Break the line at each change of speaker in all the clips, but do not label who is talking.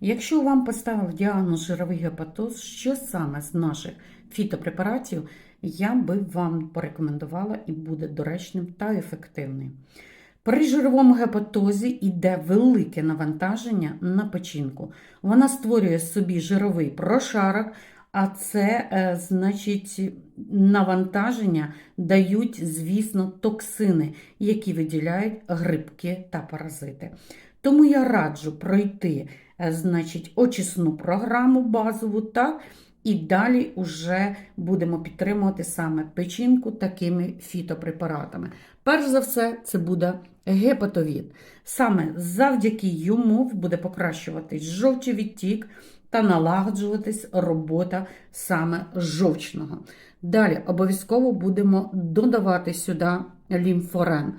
Якщо вам поставив діагноз жировий гепатоз, що саме з наших фітопрепаратів я би вам порекомендувала і буде доречним та ефективним. При жировому гепатозі йде велике навантаження на печінку. Вона створює собі жировий прошарок, а це, е, значить, навантаження дають, звісно, токсини, які виділяють грибки та паразити. Тому я раджу пройти, е, значить, очисну програму базову, так, і далі вже будемо підтримувати саме печінку такими фітопрепаратами. Перш за все, це буде гепатовід. Саме завдяки йому буде покращуватись жовчовідтік та налагоджуватись робота саме жовчного. Далі обов'язково будемо додавати сюди лімфорен.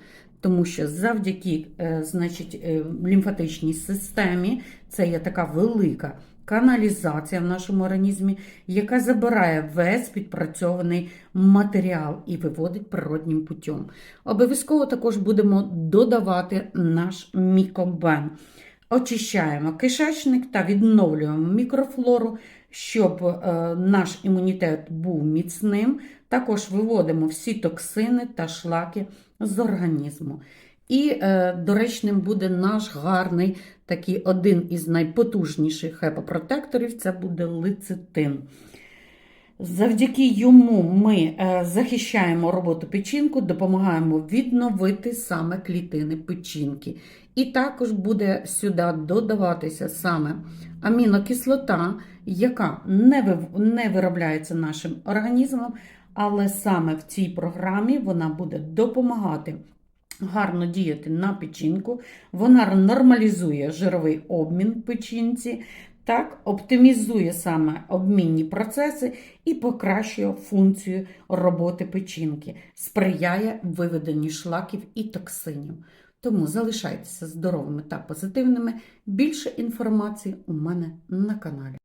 Тому що завдяки е, значить, е, лімфатичній системі це є така велика каналізація в нашому організмі, яка забирає весь підпрацьований матеріал і виводить природнім путем. Обов'язково також будемо додавати наш мікобен. Очищаємо кишечник та відновлюємо мікрофлору, щоб е, наш імунітет був міцним. Також виводимо всі токсини та шлаки з організму. І е, доречним буде наш гарний такий один із найпотужніших хепопротекторів це буде лецитин. Завдяки йому ми е, захищаємо роботу печінку, допомагаємо відновити саме клітини печінки. І також буде сюди додаватися саме амінокислота, яка не виробляється нашим організмом, але саме в цій програмі вона буде допомагати гарно діяти на печінку, вона нормалізує жировий обмін печінці, так, оптимізує саме обмінні процеси і покращує функцію роботи печінки, сприяє виведенню шлаків і токсинів. Тому залишайтеся здоровими та позитивними. Більше інформації у мене на каналі.